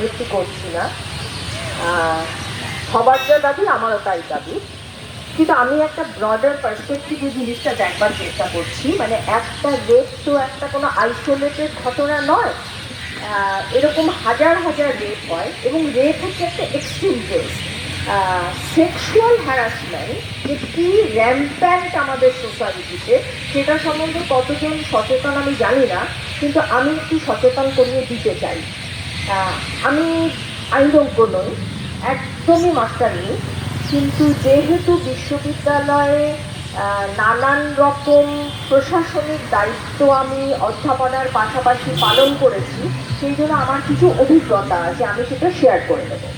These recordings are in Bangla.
আবৃত্তি করছি না। সবার যা দাবি, আমারও তাই দাবি। কিন্তু আমি একটা ব্রডার পার্সপেক্টিভে জিনিসটা দেখবার চেষ্টা করছি। মানে একটা রেপ তো একটা কোনো আইসোলেটেড ঘটনা নয়। এরকম হাজার হাজার রেপ হয় এবং রেপ হচ্ছে একটা এক্সট্রিম কেস সেক্সুয়াল হ্যারাসমেন্ট যে কী র্যাম্প্যান্ট আমাদের সোসাইটিতে সেটা সম্বন্ধে কতজন সচেতন আমি জানি না, কিন্তু আমি একটু সচেতন করিয়ে দিতে চাই। আমি আইনজ্ঞ নই, একদমই মাস্টার নেই। কিন্তু যেহেতু বিশ্ববিদ্যালয়ে নানান রকম প্রশাসনিক দায়িত্ব আমি অধ্যাপনার পাশাপাশি পালন করেছি, সেই জন্য আমার কিছু অভিজ্ঞতা আছে, আমি সেটা শেয়ার করে দেবো।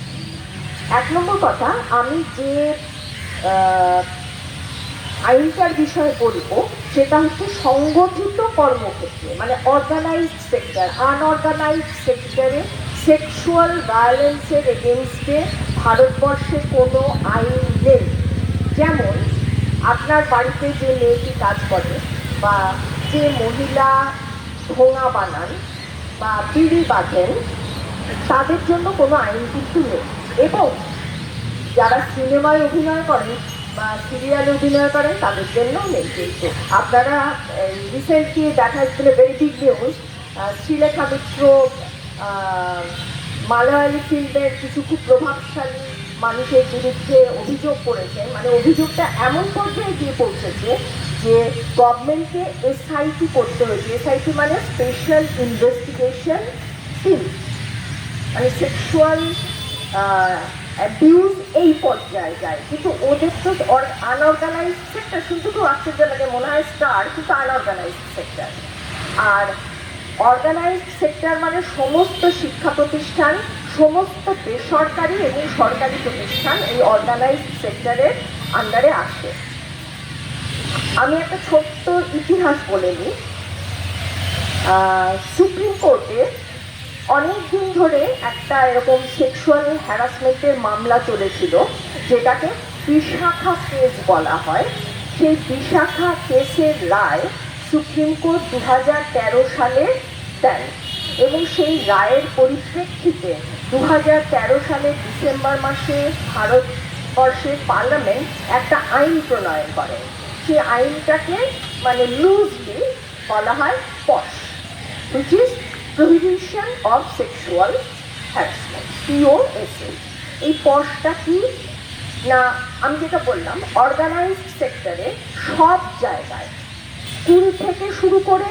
এক নম্বর কথা, আমি যে আইনটার বিষয়ে বলব সেটা হচ্ছে সংগঠিত কর্মক্ষেত্রে মানে অর্গানাইজড সেক্টর আনঅর্গানাইজড সেক্টরে সেক্সুয়াল ভায়োলেন্সের এগেনস্টে ভারতবর্ষে কোনো আইন নেই। যেমন, আপনার বাড়িতে যে মেয়েটি কাজ করে বা যে মহিলা ভোঙা বানান বা বিড়ি বাঁধেন, তাদের জন্য কোনো আইন কিন্তু নেই। এবং যারা সিনেমায় অভিনয় করেন বা সিরিয়ালে অভিনয় করেন, তাদের জন্য নেই কিন্তু। আপনারা রিসেন্টলি দেখা যাচ্ছিল very big news Sreelekha Mitra Malayali ফিল্মের কিছু খুব প্রভাবশালী মানুষের বিরুদ্ধে অভিযোগ করেছেন মানে অভিযোগটা এমন পর্যায়ে গিয়ে পৌঁছেছে যে গভর্নমেন্টকে এসআইটি করতে হয়েছে। এসআইটি মানে স্পেশাল ইনভেস্টিগেশন টিম মানে সেক্সুয়াল অ্যাবিউজ এই পর্যায়ে যায়। কিন্তু ওদের তো আনঅর্গানাইজ সেক্টর শুনতে খুব আশ্চর্য লাগে, মনে হয় স্টার কিন্তু আনঅর্গানাইজ সেক্টর আর অর্গানাইজড সেক্টর মানে সমস্ত শিক্ষা প্রতিষ্ঠান, সমস্ত বেসরকারি এবং সরকারি প্রতিষ্ঠান এই অর্গানাইজড সেক্টরের আন্ডারে আসে আমি একটা ছোট্ট ইতিহাস বলে নিই। সুপ্রিম কোর্টে অনেক দিন ধরে একটা এরকম সেক্সুয়াল হ্যারাসমেন্টের মামলা চলেছিল, যেটাকে বিশাখা কেস বলা হয়। সেই বিশাখা কেসের রায় সুপ্রিম কোর্ট দু হাজার তেরো সালে দেন এবং সেই রায়ের পরিপ্রেক্ষিতে দু হাজার তেরো সালের ডিসেম্বর মাসে ভারতবর্ষের পার্লামেন্ট একটা আইন প্রণয়ন করে। সেই আইনটাকে মানে লুজলি বলা হয় POSH which is prohibition of sexual harassment POSH এই পশটা কি? না, আমি যেটা বললাম অর্গানাইজড সেক্টরে সব জায়গায় স্কুল থেকে শুরু করে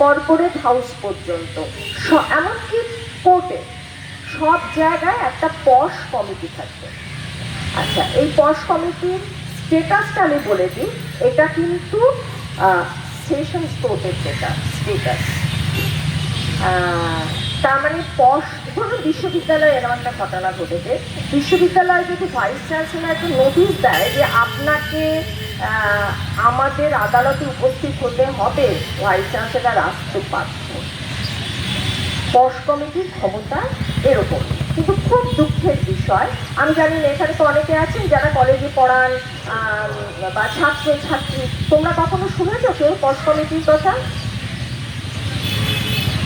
কর্পোরেট হাউস পর্যন্ত। এমনকি কোর্টে সব জায়গায় একটা পশ কমিটি থাকবে। আচ্ছা এই পশ কমিটির স্টেটাসটা আমি বলে দিই। এটা কিন্তু সেশন কোর্টের যেটা স্টেটাস তার মানে পশ ধরুন বিশ্ববিদ্যালয়ে এরকম একটা ঘটনা ঘটেছে। বিশ্ববিদ্যালয় যদি ভাইস চ্যান্সেলর একটা নোটিশ দেয় যে আপনাকে আমাদের আদালতে উপস্থিত হতে হবে। ভাইস চ্যান্সেলর আসতে পারত পশ কমিটির ক্ষমতা এরকম। কিন্তু খুব দুঃখের বিষয়। আমি জানি এখানে তো অনেকে আছেন যারা কলেজে পড়ান বা ছাত্র ছাত্রী তোমরা কখনো শুনেছো কেউ পশ কমিটির কথা?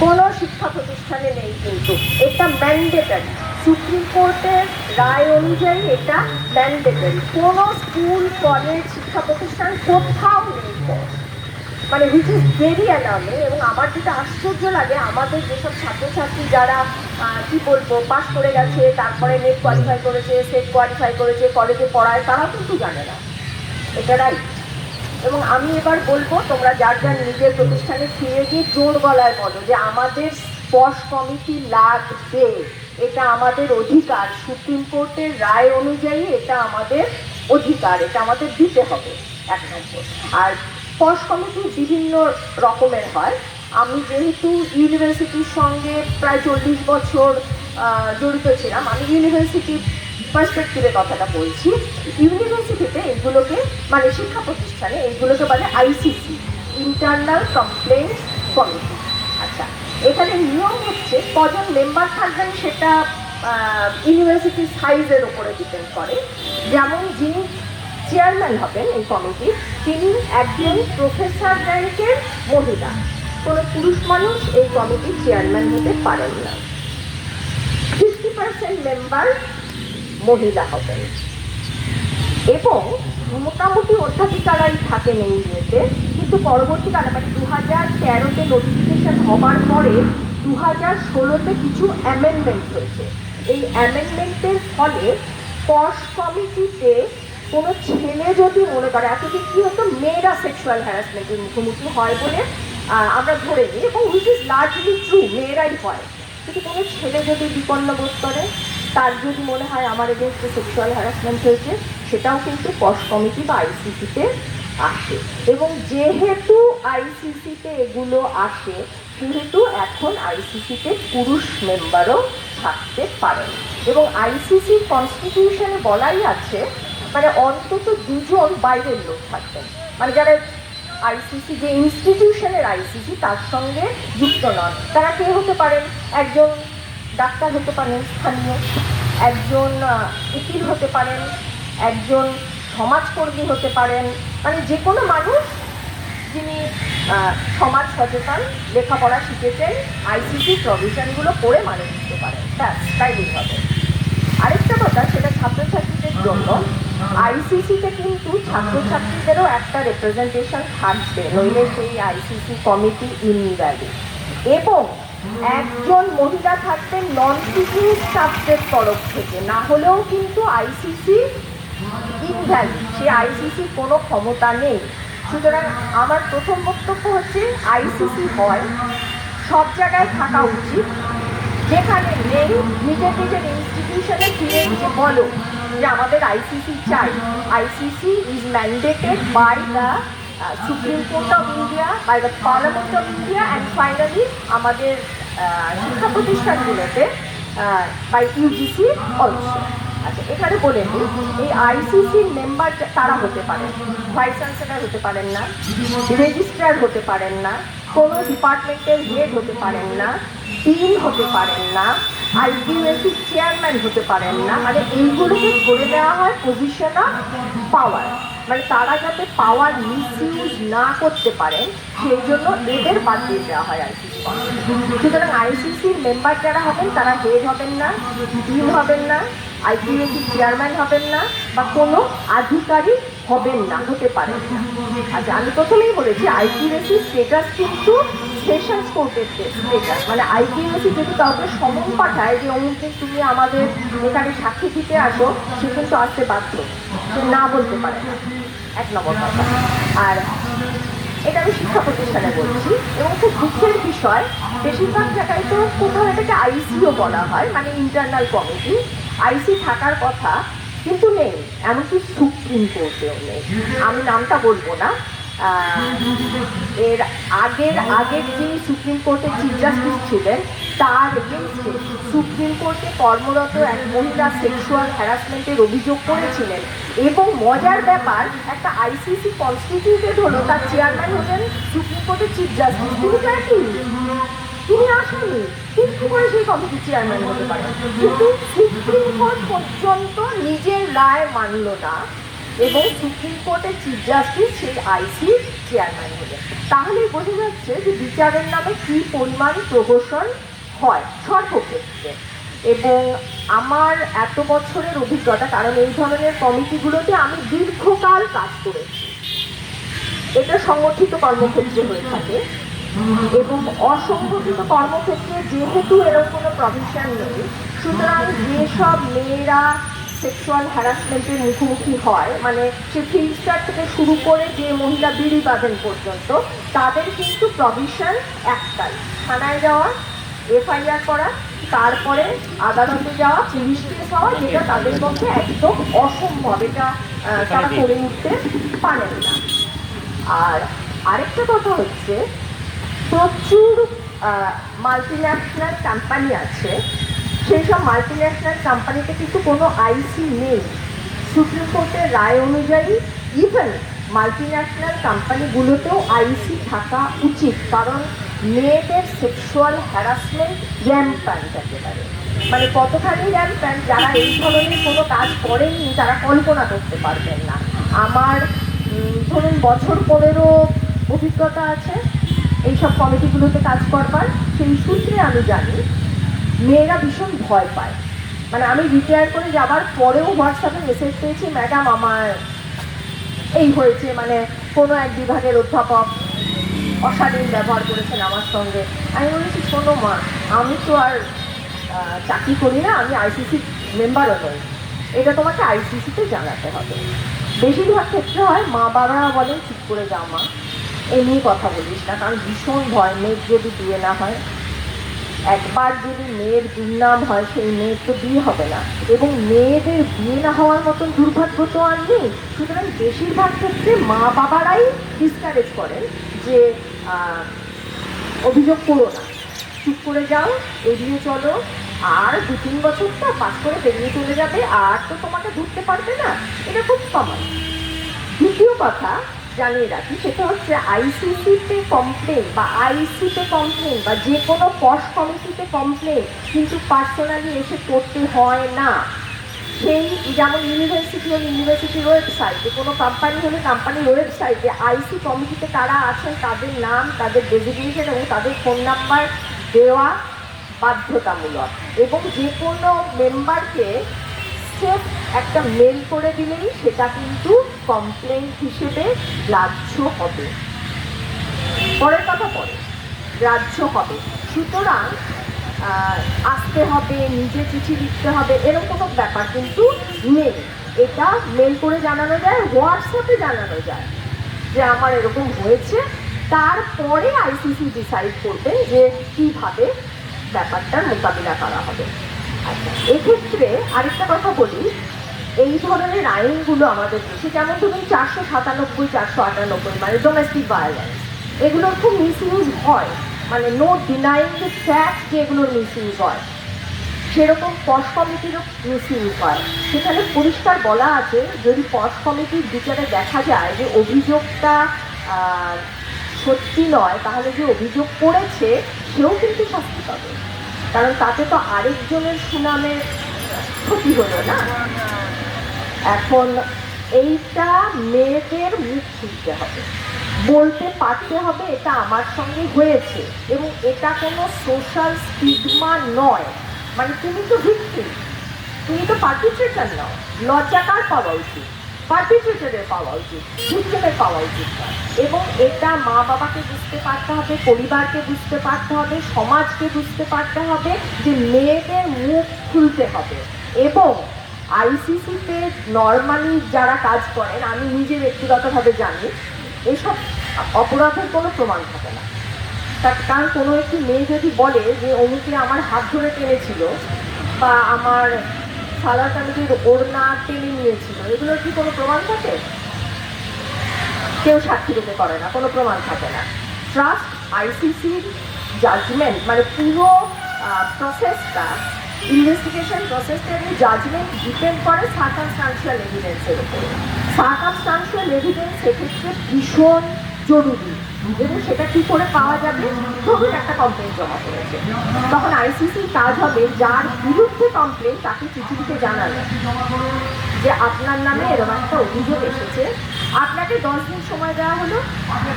কোনো শিক্ষা প্রতিষ্ঠানে নেই কিন্তু। এটা ম্যান্ডেটারি সুপ্রিম কোর্টের রায় অনুযায়ী এটা ম্যান্ডেটারি কোনো স্কুল কলেজ শিক্ষা প্রতিষ্ঠান কোথাও নেই মানে হুইচ ইজ ভেরি অ্যালার্মিং এবং আমার যেটা আশ্চর্য লাগে, আমাদের যেসব ছাত্রছাত্রী যারা কি বলব পাশ করে গেছে, তারপরে নেট কোয়ালিফাই করেছে সেট কোয়ালিফাই করেছে কলেজে পড়ায় তারা কিন্তু জানে না। এটা রাইট এবং আমি এবার বলব, তোমরা যার যার নিজের প্রতিষ্ঠানে ফিরে গিয়ে জোর গলায় বলো যে আমাদের স্পর্শ কমিটি লাগবে। এটা আমাদের অধিকার। সুপ্রিম কোর্টের রায় অনুযায়ী এটা আমাদের অধিকার, এটা আমাদের দিতে হবে এক নম্বর। আর স্পশ কমিটি বিভিন্ন রকমের হয়। আমি যেহেতু ইউনিভার্সিটির সঙ্গে প্রায় চল্লিশ বছর জড়িত ছিলাম, আমি ইউনিভার্সিটির পার্সপেক্টিভে কথাটা বলছি। ইউনিভার্সিটিতে এগুলোকে মানে শিক্ষা প্রতিষ্ঠানে এগুলোকে বলে আইসিসি, ইন্টারনাল কমপ্লেন্টস কমিটি। আচ্ছা এখানে নিয়ম হচ্ছে কজন মেম্বার থাকবেন সেটা ইউনিভার্সিটির সাইজের উপরে ডিপেন্ড করে। যেমন যিনি চেয়ারম্যান হবেন এই কমিটির তিনি একজন প্রফেসর র্যাঙ্কের মহিলা। কোনো পুরুষ মানুষ এই কমিটির চেয়ারম্যান হতে পারেন না। ফিফটি পার্সেন্ট মেম্বার মহিলা হবেন। এবং মোটামুটি অধ্যাপিকারাই থাকেন এই ইয়েতে। কিন্তু পরবর্তীকালে মানে দু হাজার তেরোতে নোটিফিকেশন হবার পরে দু হাজার ষোলোতে কিছু অ্যামেন্ডমেন্ট হয়েছে এই অ্যামেন্ডমেন্টের ফলে পশ কমিটিতে কোনো ছেলে যদি মনে করে এতদিন কী হতো, মেয়েরা সেক্সুয়াল হ্যারাসমেন্টের মুখোমুখি হয় বলে আমরা ধরে নিই এবং উইচ ইজ লার্জলি ট্রু মেয়েরাই হয়। কিন্তু কোনো ছেলে যদি বিপন্ন বোধ করে, তার যদি মনে হয় আমার এগেনস্টে সেক্সুয়াল হ্যারাসমেন্ট হয়েছে, সেটাও কিন্তু পশ কমিটি বা আইসিসিতে আসে। এবং যেহেতু আইসিসিতে এগুলো আসে, সেহেতু এখন আইসিসিতে পুরুষ মেম্বারও থাকতে পারেন। এবং আইসিসির কনস্টিটিউশনে বলাই আছে মানে অন্তত দুজন বাইরের লোক থাকবেন। মানে যারা আইসিসি, যে ইনস্টিটিউশনের আইসিসি, তার সঙ্গে যুক্ত নন। তারা কে হতে পারেন? একজন ডাক্তার হতে পারেন, স্থানীয়। একজন উকিল হতে পারেন। একজন সমাজকর্মী হতে পারেন মানে যে কোনো মানুষ যিনি সমাজ সচেতন, লেখাপড়া শিখেছেন, আইসিসি প্রভিশনগুলো পড়ে মানে দিতে পারেন। ব্যাস, তাই হবে। আরেকটা কথা, সেটা ছাত্রছাত্রীদের জন্য। আইসিসিতে কিন্তু ছাত্রছাত্রীদেরও একটা রেপ্রেজেন্টেশন থাকবে, নইলে সেই আইসিসি কমিটি ইনভ্যালিড এবং একজন মহিলা থাকবেন নন টিচিং স্টাফদের তরফ থেকে, না হলেও কিন্তু আইসিসি ইনভ্যালিড সে আইসিসির কোনো ক্ষমতা নেই। সুতরাং আমার প্রথম বক্তব্য হচ্ছে আইসিসি হয়, সব জায়গায় থাকা উচিত। যেখানে নেই, নিজের নিজের ইনস্টিটিউশনে ফিরে গিয়ে বলো যে আমাদের আইসিসি চাই। ICC is mandated by the Supreme Court of India by the Parliament of India and finally আমাদের শিক্ষা প্রতিষ্ঠানগুলোতে বাই ইউজিসি অলসো আচ্ছা এখানে বলে এই আইসিসির মেম্বার তারা হতে পারেন ভাইস চ্যান্সেলার হতে পারেন না রেজিস্ট্রার হতে পারেন না, কোনো ডিপার্টমেন্টের হেড হতে পারেন না ডিন হতে পারেন না আইডিএসি চেয়ারম্যান হতে পারেন না মানে এইগুলোকে ধরে দেওয়া হয় পজিশন অফ পাওয়ার মানে তারা যাতে পাওয়ার মিসইউজ না করতে পারেন সেই জন্য এদের বাদ দিয়ে দেওয়া হয় আইসিসি সুতরাং আইসিসির মেম্বার যারা হবেন, তারা হেড হবেন না ডিন হবেন না আইপিএসি চেয়ারম্যান হবেন না বা কোনো আধিকারিক হবেন না, হতে পারেন না। আচ্ছা আমি প্রথমেই বলেছি আইপিএসি স্টেটাস কিন্তু সেশনস কোর্টের স্টেটাস মানে আইপিএসি যদি কাউকে সমন পাঠায় যে, অমুক তুমি আমাদের এখানে সাক্ষী দিতে আসো সে কিন্তু আসতে বাধ্য। সে না বলতে পারে না। এক নম্বর কথা। আর এটা আমি শিক্ষা প্রতিষ্ঠানে বলছি, এবং খুব দুঃখের বিষয়, বেশিরভাগ জায়গায় তো কোথাও এটাকে আইসিও বলা হয় মানে ইন্টারনাল কমিটি আইসি থাকার কথা কিন্তু নেই, এমনকি সুপ্রিম কোর্টেও নেই। আমি নামটা বলব না। এর আগের আগের যিনি সুপ্রিম কোর্টের চিফ জাস্টিস ছিলেন, তার এগেনস্টে সুপ্রিম কোর্টে কর্মরত এক মহিলা সেক্সুয়াল হ্যারাসমেন্টের অভিযোগ করেছিলেন এবং মজার ব্যাপার, একটা আইসিসি কনস্টিটিউটেড হলো, তার চেয়ারম্যান হলেন সুপ্রিম কোর্টের চিফ জাস্টিস তিনি তিনি আসেনি। তিনি কি করে সেই কমিটির চেয়ারম্যান হতে পারে? কিন্তু সুপ্রিম কোর্ট পর্যন্ত নিজের রায় মানল না এবং সুপ্রিম কোর্টের চিফ জাস্টিস সেই আইসি চেয়ারম্যান হলেন। তাহলে বোঝা যাচ্ছে যে বিচারের নামে কি পরিমাণ প্রহসন হয় সর্বক্ষেত্রে। এবং আমার এত বছরের অভিজ্ঞতা, কারণ এই ধরনের কমিটিগুলোতে আমি দীর্ঘকাল কাজ করেছি। এটা সংগঠিত কর্মক্ষেত্রে হয়ে থাকে। এবং অসংগঠিত কর্মক্ষেত্রে যেহেতু এরকম কোনো প্রভিশন নেই সুতরাং যেসব মেয়েরা সেক্সুয়াল হ্যারাসমেন্টের মুখোমুখি হয় মানে সে ফিল্মস্টার থেকে শুরু করে যে মহিলা বিড়ি বাঁধেন পর্যন্ত তাদের কিন্তু প্রভিশন একটাই থানায় যাওয়া এফআইআর করা তারপরে আদালতে যাওয়া পুলিশ কেস হওয়া যেটা তাদের পক্ষে একদম অসম্ভব এটা তারা করে উঠতে পারেন না। আর আরেকটা কথা হচ্ছে প্রচুর মাল্টি ন্যাশনাল কোম্পানি আছে। সেই সব মাল্টি ন্যাশনাল কোম্পানিতে কিন্তু কোনো আইসি নেই। সুপ্রিম কোর্টের রায় অনুযায়ী ইভেন মাল্টি ন্যাশনাল কোম্পানিগুলোতেও আইসি থাকা উচিত। কারণ মেয়েদের সেক্সুয়াল হ্যারাসমেন্ট র্যাম্প্যান্ট একেবারে। মানে কতখানি র্যাম প্যান্ট যারা এই ধরনের কোনো কাজ করেননি, তারা কল্পনা করতে পারবেন না। আমার ধরুন বছর পনেরো অভিজ্ঞতা আছে। এইসব কমিটিগুলোতে কাজ করবার, সেই সূত্রে আমি জানি মেয়েরা ভীষণ ভয় পায়। মানে আমি রিটায়ার করে যাবার পরেও হোয়াটসঅ্যাপে মেসেজ পেয়েছি ম্যাডাম আমার এই হয়েছে মানে কোনো এক বিভাগের অধ্যাপক অশালীন ব্যবহার করেছেন আমার সঙ্গে। আমি বলেছি, শোনো মা, আমি তো আর চাকরি করি না, আমি আইসিসি মেম্বারও নই। এটা তোমাকে আইসিসিতে জানাতে হবে। বেশিরভাগ ক্ষেত্রে হয় মা বাবারা বলেন ঠিক করে যাও মা। এমনি কথা বলিস না, কারণ ভীষণ ভয়, মেয়ের যদি বিয়ে না হয়, একবার যদি মেয়ের দুর্নাম হয়, সেই মেয়ের তো বিয়ে হবে না। এবং মেয়েদের বিয়ে না হওয়ার মতন দুর্ভাগ্য তো আর নেই। সুতরাং বেশিরভাগ ক্ষেত্রে মা বাবারাই ডিসকারেজ করেন যে অভিযোগ করো না। চুপ করে যাও এড়িয়ে চলো। আর দু তিন বছর তো পাস করে বেরিয়ে চলে যাবে, আর তো তোমাকে ধরতে পারবে না। এটা খুব কমন দ্বিতীয় কথা জানিয়ে রাখি। সেটা হচ্ছে আইসিসিতে কমপ্লেন বা আইসিতে কমপ্লেন বা যে কোনো পশ কমিটিতে কমপ্লেন কিন্তু পার্সোনালি এসে করতে হয় না। সেই যেমন ইউনিভার্সিটি হলে ইউনিভার্সিটির ওয়েবসাইটে কোনো কোম্পানি হলে কোম্পানির ওয়েবসাইটে আইসি কমিটিতে কারা আছেন, তাদের নাম, তাদের ডেজিগনেশন এবং তাদের ফোন নাম্বার দেওয়া বাধ্যতামূলক। এবং যে কোনো মেম্বারকে সেফ একটা মেল করে দিলেই সেটা কিন্তু কমপ্লেন হিসেবে গ্রাহ্য হবে। পরের কথা পরে গ্রাহ্য হবে। সুতরাং আসতে হবে, নিজে চিঠি লিখতে হবে এরকম কোনো ব্যাপার কিন্তু নেই। এটা মেল করে জানানো যায় হোয়াটসঅ্যাপে জানানো যায় যে আমার এরকম হয়েছে। তারপরে আইসিসি ডিসাইড করবে যে কীভাবে ব্যাপারটার মোকাবিলা করা হবে। এক্ষেত্রে আরেকটা কথা বলি। এই ধরনের আইনগুলো আমাদের দেশে যেমন ধরুন চারশো সাতানব্বই, চারশো আটানব্বই মানে ডোমেস্টিক ভায়োলেন্স এগুলোর খুব মিসইউজ হয়। মানে নো ডিনাইং দ্য ফ্যাক্ট যে এগুলোর মিসইউজ হয়। সেরকম পশ কমিটিরও মিসইউজ হয়। সেখানে পরিষ্কার বলা আছে, যদি পশ কমিটির বিচারে দেখা যায় যে অভিযোগটা সত্যি নয়, তাহলে যে অভিযোগ করেছে, সেও কিন্তু শাস্তি পাবে। কারণ তাতে তো আরেকজনের সুনামের ক্ষতি হলো না। এখন এইটা মেয়েদের মুখ খুলতে হবে। বলতে পারতে হবে এটা আমার সঙ্গে হয়েছে এবং এটা কোনো সোশ্যাল স্টিগমা নয়। মানে তুমি তো ভিক্টিম তুমি তো পার্টিসিপেটার নাও। লজ্জা কার পাওয়া উচিত। পার্টিসিপেটারের পাওয়া উচিত ভিক্টিমের পাওয়া উচিত এবং এটা মা বাবাকে বুঝতে পারতে হবে, পরিবারকে বুঝতে পারতে হবে, সমাজকে বুঝতে পারতে হবে যে মেয়েদের মুখ খুলতে হবে। এবং আইসিসিতে নর্মালি যারা কাজ করেন, আমি নিজে ব্যক্তিগতভাবে জানি, এসব অপরাধের কোনো প্রমাণ থাকে না। তার কারণ কোনো একটি মেয়ে যদি বলে যে, অমুকে আমার হাত ধরে টেনেছিল বা আমার সালার কামিজের ওড়না টেনে নিয়েছিল। এগুলোর কি কোনো প্রমাণ থাকে? কেউ সাক্ষী দিতে করে না, কোনো প্রমাণ থাকে না। ট্রাস্ট আইসিসির জাজমেন্ট মানে পুরো প্রসেসটা ইনভেস্টিগেশন প্রসেসটা এবং জাজমেন্ট ডিপেন্ড করে সার্কামস্টান্সিয়াল এভিডেন্সের উপরে। সার্কামস্টান্সিয়াল এভিডেন্স সেক্ষেত্রে ভীষণ জরুরি। এবং সেটা কি করে পাওয়া যাবে? ধরুন একটা কমপ্লেন জমা করেছে তখন আইসিসির কাজ হবে যার বিরুদ্ধে কমপ্লেন তাকে চিঠি লিখে জানানো। যে আপনার নামে এরকম একটা অভিযোগ এসেছে। আপনাকে দশ দিন সময় দেওয়া হলো।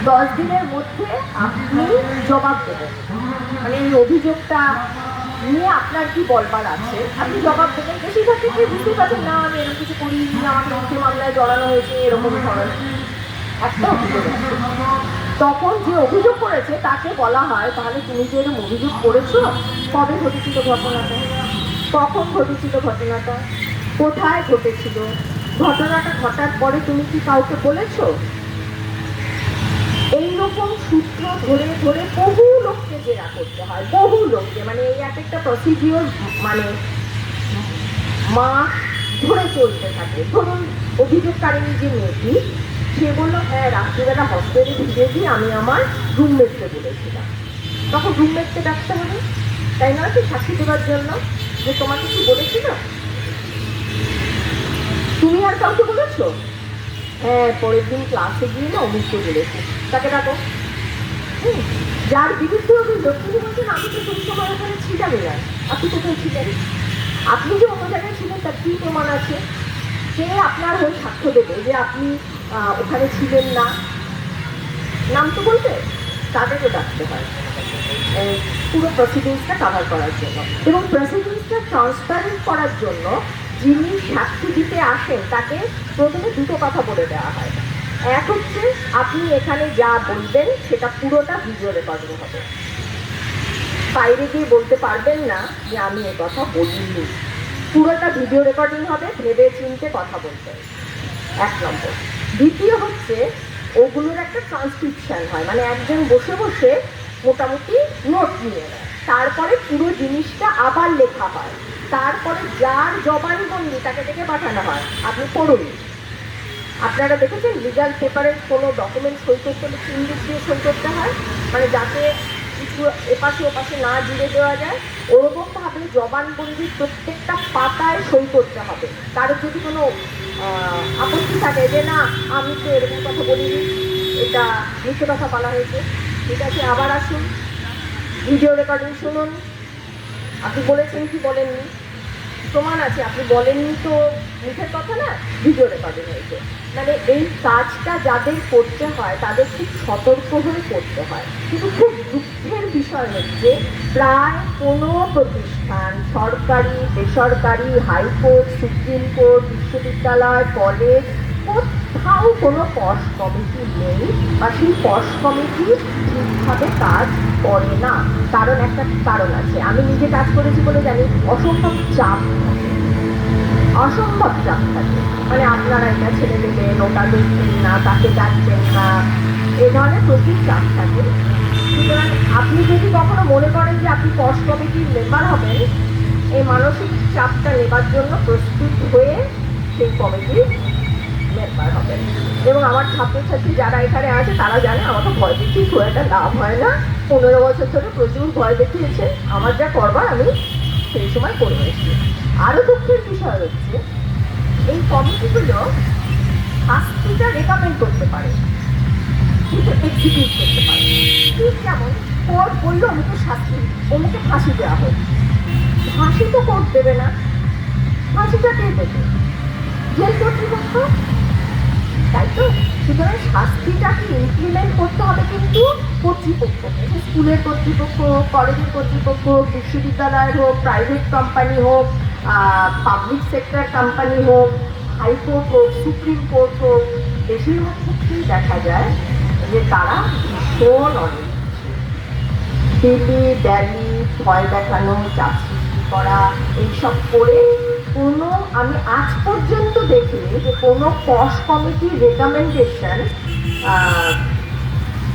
দশ দিনের মধ্যে আপনি জবাব দেবেন। মানে এই অভিযোগটা নিয়ে আপনার কি বলবার আছে? আপনি জবাব দেবেন। বেশিরভাগ ক্ষেত্রে বুঝতে পারছেন, না, আমি এরকম কিছু করি আমাকে মিথ্যে মামলায় জড়ানো হয়েছে। এরকম ধরনের। তখন যে অভিযোগ করেছে, তাকে বলা হয়, তাহলে তুমি যে এরকম অভিযোগ করেছ, কবে ঘটেছিল ঘটনাটা? কখন ঘটেছিল ঘটনাটা? কোথায় ঘটেছিল? ঘটনাটা ঘটার পরে তুমি কি কাউকে বলেছ? এইরকম সূত্র ধরে ধরে বহু লোককে জেরা করতে হয়, বহু লোককে। মানে এই এক একটা প্রসিডিওর মানে মা ধরে চলতে থাকে। ধরুন অভিযোগকারিনী যে মেয়েটি সে বলল হ্যাঁ রাত্রিবেলা হসপিটালে ফিরে গিয়ে আমি আমার রুমমেটকে বলেছিলাম। তখন রুমমেটকে ডাকতে হবে, তাই নয় কি সাক্ষী দেওয়ার জন্য। যে তোমাকে কি বলেছিল? তুমি আর কাউকে বলেছ? হ্যাঁ পরের দিন ক্লাসে গিয়ে না অমুককে বলেছে। তাকে ডাকো। যার বিরুদ্ধে অভিযোগ তিনি বলছেন, আমি তো সেই সময় ওখানে ছিলামই না। আপনি কোথায় ছিলেন? আপনি যে অন্য জায়গায় ছিলেন, তার কি প্রমাণ আছে? সে আপনার হয়ে সাক্ষ্য দেবে যে আপনি ওখানে ছিলেন না? নাম তো বলবে। তাদেরও ডাকতে হয়। পুরো প্রসিডিংসটা কাভার করার জন্য। এবং প্রসিডিংসটা ট্রান্সপারেন্ট করার জন্য যিনি সাক্ষী দিতে আসেন, তাকে প্রথমে দুটো কথা বলে দেওয়া হয়। এক হচ্ছে, আপনি এখানে যা বলবেন, সেটা পুরোটা ভিডিও রেকর্ডিং হবে। বাইরে গিয়ে বলতে পারবেন না যে আমি এ কথা বলিনি। পুরোটা ভিডিও রেকর্ডিং হবে, ভেবে চিনতে কথা বলতে। এক নম্বর। দ্বিতীয় হচ্ছে, ওগুলোর একটা ট্রান্সক্রিপশন হয়। মানে একজন বসে বসে মোটামুটি নোট নিয়ে নেয়। তারপরে পুরো জিনিসটা আবার লেখা হয়। তারপরে যার জবানবন্দি তাকে ডেকে পাঠানো হয়। আপনি পড়ুন। আপনারা দেখেছেন লিগাল পেপারের কোনো ডকুমেন্ট সই করতে হলে ইংলিশ দিয়ে সই করতে হয়। মানে যাতে কিছু এপাশে ওপাশে না জুড়ে দেওয়া যায় ওরকমভাবে জবানবন্দির প্রত্যেকটা পাতায় সই করতে হবে। তার যদি কোনো আপত্তি থাকে যে না, আমি তো এরকম কথা বলিনি, এটা মিথ্যে কথা বলা হয়েছে, ঠিক আছে, আবার আসুন ভিডিও রেকর্ডিং শুনুন। আপনি বলেছেন কি বলেননি? প্রমাণ আছে, আপনি বলেননি তো মুখের কথা না ভিডিও রেকর্ডিং হয়েছে। মানে এই কাজটা যাদের করতে হয়, তাদের খুব সতর্ক হয়ে করতে হয়। কিন্তু খুব দুঃখের বিষয় হচ্ছে, প্রায় কোনো প্রতিষ্ঠান, সরকারি, বেসরকারি, হাইকোর্ট, সুপ্রিম কোর্ট, বিশ্ববিদ্যালয়, কলেজ, কোথাও কোনো পশ কমিটি নেই বা সেই পশ কমিটি ঠিকভাবে কাজ করে না। কারণ একটা কারণ আছে, আমি নিজে কাজ করেছি বলে জানি, অসম্ভব চাপ অসম্ভব চাপ থাকে। মানে আপনারা এটা ছেড়ে দেবেন ওটা দেখবেন না, তাকে ডাকবেন না, এ ধরনের প্রচুর চাপ থাকে। সুতরাং আপনি মনে করেন যে আপনি পশ কমিটির মেম্বার হবেন, এই মানসিক চাপটা নেবার জন্য প্রস্তুত হয়ে সেই কমিটির মেম্বার হবেন। এবং আমার ছাত্রছাত্রী যারা এখানে আছে, তারা জানে আমাকে ভয় দেখিয়ে খুব একটা লাভ হয় না। পনেরো বছর ধরে প্রচুর ভয় দেখিয়েছে। আমার যা করবার আমি সেই সময় করে এসেছি। আরও দুঃখের বিষয় হচ্ছে, এই কমিটিগুলো শাস্তিটা রেকমেন্ড করতে পারে। কিন্তু এক্সিকিউট করতে পারে। ঠিক যেমন কোর্ট বলল অমুকে শাস্তি অমুকে ফাঁসি দেওয়া হোক। ফাঁসি তো কোর্ট দেবে না। ফাঁসিটা কে দেবে? জেল কর্তৃপক্ষ? তাই তো, সুতরাং শাস্তিটাকে ইমপ্লিমেন্ট করতে হবে কিন্তু কর্তৃপক্ষকে সে স্কুলের কর্তৃপক্ষ হোক কলেজের কর্তৃপক্ষ হোক বিশ্ববিদ্যালয় হোক প্রাইভেট কোম্পানি হোক পাবলিক সেক্টর কোম্পানি হোক হাইকোর্ট হোক, সুপ্রিম কোর্ট হোক, বেশিরভাগ ক্ষেত্রেই দেখা যায় যে তারা ভীষণ অনেক দিল্লি দিল্লি ভয় দেখানো, চাপ সৃষ্টি করা, এইসব করে কোনো আমি আজ পর্যন্ত দেখিনি যে কোনো পশ কমিটির রেকমেন্ডেশন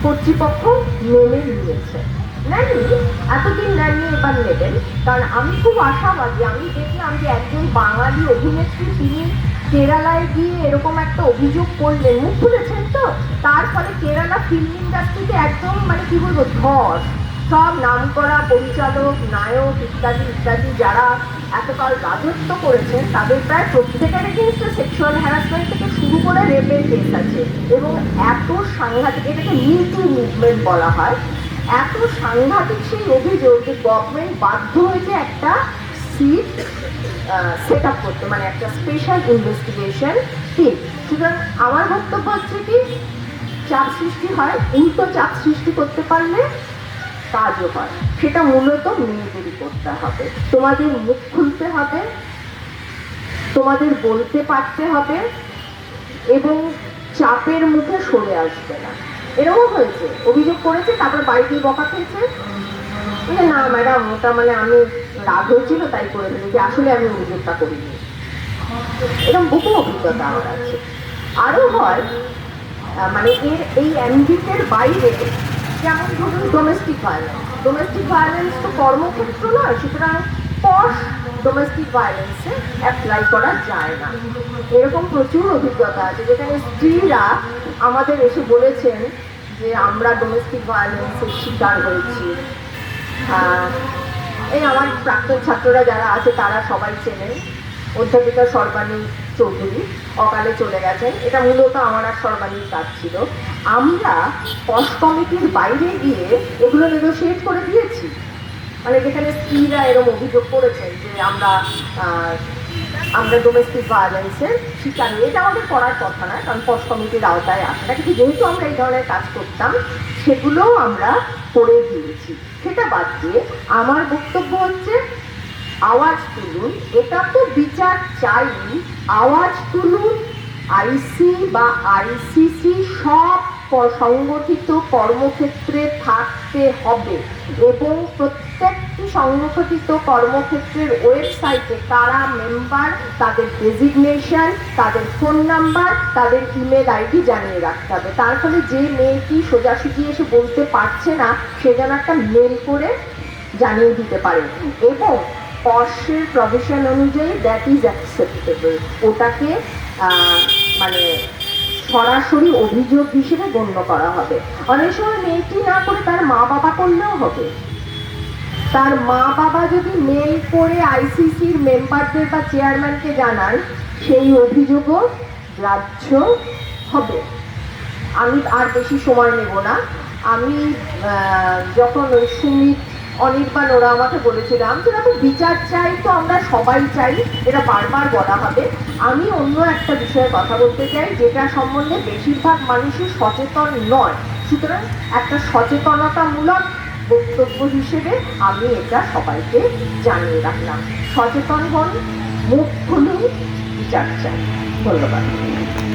কর্তৃপক্ষ মেনে নিয়েছে। নেননি, এতদিন নেননি, এবার নেবেন। কারণ আমি খুব আশাবাদী, আমি দেখলাম যে একজন বাঙালি অভিনেত্রী তিনি কেরালায় গিয়ে এরকম একটা অভিযোগ করলেন, মুখ খুলেছেন তো? তার ফলে কেরালা ফিল্ম ইন্ডাস্ট্রিতে একদম মানে কি বলব, ধস। সব নামকরা পরিচালক, নায়ক ইত্যাদি ইত্যাদি যারা এতকাল রাজত্ব করেছেন, তাদের প্রায় প্রত্যেকের এগেনস্টে সেক্সুয়াল হ্যারাসমেন্ট থেকে শুরু করে রেপের কেস আছে। এবং এত সাংঘাতিক, এটাকে মিটু মুভমেন্ট বলা হয়, এত সাংঘাতিক সেই অভিযোগ যে গভর্নমেন্ট বাধ্য হয়েছে একটা সিট সেট আপ করতে মানে একটা স্পেশাল ইনভেস্টিগেশন টিম সুতরাং আমার বক্তব্য হচ্ছে কি, চাপ সৃষ্টি হয়, উল্টো চাপ সৃষ্টি করতে পারলে কাজও হয়। সেটা মূলত মেয়েদেরই করতে হবে। তোমাদের মুখ খুলতে হবে, তোমাদের বলতে পারতে হবে এবং চাপের মুখে সরে আসবে না। এরকম হয়েছে। অভিযোগ করেছে, তারপর বাড়িতে বকা খেয়েছে। না, ম্যাডাম, ওটা মানে আমি রাগ হয়েছিল, তাই করে ফেলেছি আসলে আমি অভিযোগটা করিনি। এরকম বহু অভিজ্ঞতা আমার আছে। আরও হয় মানে এর, এই অ্যাম্বিটের বাইরে যেমন ধরুন ডোমেস্টিক ভায়োলেন্স ডোমেস্টিক ভায়োলেন্স তো কর্মক্ষেত্র নয়, সুতরাং পশ ডোমেস্টিক ভায়োলেন্সে অ্যাপ্লাই করা যায় না। এরকম প্রচুর অভিজ্ঞতা আছে, যেখানে স্ত্রীরা আমাদের এসে বলেছেন যে আমরা ডোমেস্টিক ভায়োলেন্সের শিকার হয়েছি। এই আমার প্রাক্তন ছাত্ররা যারা আছে, তারা সবাই চেনেন। অধ্যাপিকা সর্বাণী চৌধুরী। অকালে চলে গেছেন। এটা মূলত আমার আর সর্বাণীর কাজ ছিল। আমরা পশ কমিটির বাইরে গিয়ে এগুলো নেগোসিয়েট করে দিয়েছি। মানে যেখানে স্ত্রীরা এরকম অভিযোগ করেছেন যে আমরা আমরা ডোমেস্টিক ভায়োলেন্সের শিকার। এটা আমাদের করার কথা না, কারণ পশ কমিটির আওতায় আসে। না কিন্তু যেহেতু আমরা এই ধরনের কাজ করতাম, সেগুলোও আমরা করে দিয়েছি। সেটা বাদ দিয়ে আমার বক্তব্য হচ্ছে, আওয়াজ তুলুন, এটা তো বিচার চাই, আওয়াজ তুলুন। আইসি বা আইসিসি সব সংগঠিত কর্মক্ষেত্রে থাকতে হবে এবং প্রত্যেকটি সংগঠিত কর্মক্ষেত্রের ওয়েবসাইটে কারা মেম্বার তাদের ডেজিগনেশন তাদের ফোন নাম্বার তাদের ইমেল আইডি জানিয়ে রাখতে হবে। তার ফলে যে মেয়েটি সোজাসুজি এসে বলতে পারছে না, সে যেন একটা মেল করে জানিয়ে দিতে পারে। এবং পর্ষের প্রফেশন অনুযায়ী দ্যাট ইজ অ্যাকসেপ্টেবল ওটাকে মানে সরাসরি অভিযোগ হিসেবে গণ্য করা হবে। অনেক সময় মেয়েটি না করে তার মা বাবা করলেও হবে। তার মা বাবা যদি মেল করে আইসিসির মেম্বারদের বা চেয়ারম্যানকে জানান সেই অভিযোগও গ্রাহ্য হবে। আমি আর বেশি সময় নেব না। আমি যখন ওই সুমিত অনির্বাণ, ওরা আমাকে বলেছিলাম যে দেখো বিচার চাই, তো আমরা সবাই চাই। এটা বারবার বলা হবে। আমি অন্য একটা বিষয়ে কথা বলতে চাই, যেটা সম্বন্ধে বেশিরভাগ মানুষই সচেতন নয়। সুতরাং একটা সচেতনতামূলক বক্তব্য হিসেবে আমি এটা সবাইকে জানিয়ে রাখলাম। সচেতন হন, মুখ খুলুন, বিচার চাই। ধন্যবাদ।